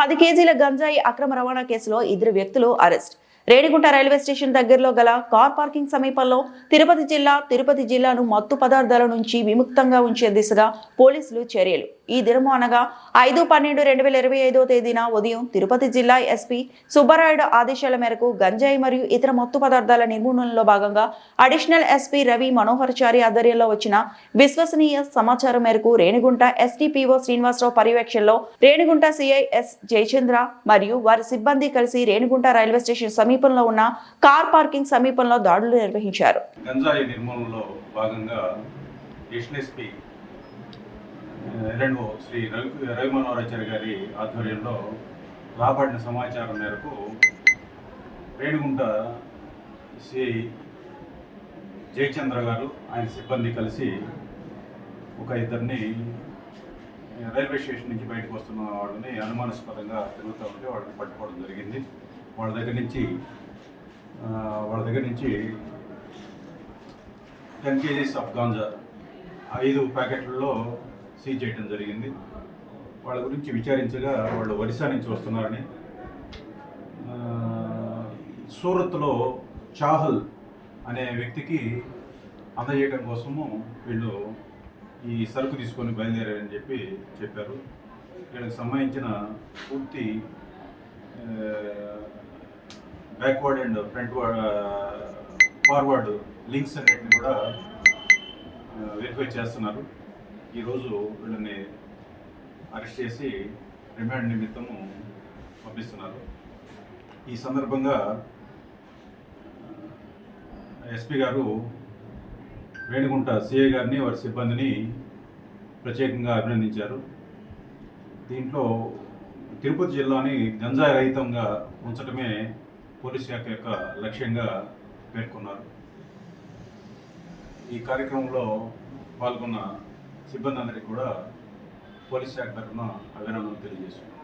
పది కేజీల గంజాయి అక్రమ రవాణా కేసులో ఇద్దరు వ్యక్తులు అరెస్ట్. రేణిగుంట రైల్వే స్టేషన్ దగ్గరలో గల కార్ పార్కింగ్ సమీపంలో తిరుపతి జిల్లా తిరుపతి జిల్లాను మత్తు పదార్థాల నుంచి విముక్తంగా ఉంచే దిశగా పోలీసులు చర్యలు. ఈ దినము అనగా ఐదు పన్నెండు రెండు వేల ఇరవై ఐదో తేదీన ఉదయం తిరుపతి జిల్లా ఎస్పీ సుబ్బరాయుడు ఆదేశాల మేరకు గంజాయి మరియు ఇతర మత్తు పదార్థాల నిర్మూలనలో భాగంగా అడిషనల్ ఎస్పీ రవి మనోహర్చారి ఆధ్వర్యంలో వచ్చిన విశ్వసనీయ సమాచారం మేరకు రేణిగుంట ఎస్డిపిఓ శ్రీనివాసరావు పర్యవేక్షణలో రేణిగుంట సిఐ ఎస్ జయచంద్ర మరియు వారి సిబ్బంది కలిసి రేణిగుంట రైల్వే స్టేషన్ సమీపంలో ఉన్న కార్ పార్కింగ్ సమీపంలో దాడులు నిర్వహించారు. గంజాయి నిర్మూలనలో భాగంగా ఎల్ఎండ్ఓ శ్రీ రవి రవి గారి ఆధ్వర్యంలో రాబడిన సమాచారం మేరకు రేణుగుంట శ్రీ జయచంద్ర గారు ఆయన సిబ్బంది కలిసి ఒక ఇద్దరిని రైల్వే స్టేషన్ నుంచి బయటకు వస్తున్న వాళ్ళని అనుమానాస్పదంగా తిరుగుతూ ఉంటే వాళ్ళని పట్టుకోవడం జరిగింది. వాళ్ళ దగ్గర నుంచి వాళ్ళ దగ్గర నుంచి టెన్ కేజీస్ ఆఫ్ గాంజా ఐదు ప్యాకెట్లలో సీజ్ చేయడం జరిగింది. వాళ్ళ గురించి విచారించగా వాళ్ళు ఒరిస్సా నుంచి వస్తున్నారని. సూరత్లో చాహల్ అనే వ్యక్తికి అందజేయడం కోసము వీళ్ళు ఈ సరుకు తీసుకొని బయలుదేరారని చెప్పి చెప్పారు. వీళ్ళకి సంబంధించిన పూర్తి backward and front forward links అన్నిటిని కూడా వెరిఫై చేస్తున్నారు. ఈరోజు వీళ్ళని అరెస్ట్ చేసి రిమాండ్ నిమిత్తము పంపిస్తున్నారు. ఈ సందర్భంగా ఎస్పీ గారు వేణుగుంట సిఐ గారిని వారి సిబ్బందిని ప్రత్యేకంగా అభినందించారు. దీంట్లో తిరుపతి జిల్లాని గంజాయి రహితంగా ఉంచడమే పోలీస్ శాఖ యొక్క లక్ష్యంగా పేర్కొన్నారు. ఈ కార్యక్రమంలో పాల్గొన్న సిబ్బంది అందరికీ కూడా పోలీస్ శాఖ తరఫున అభినందనలు తెలియజేస్తున్నారు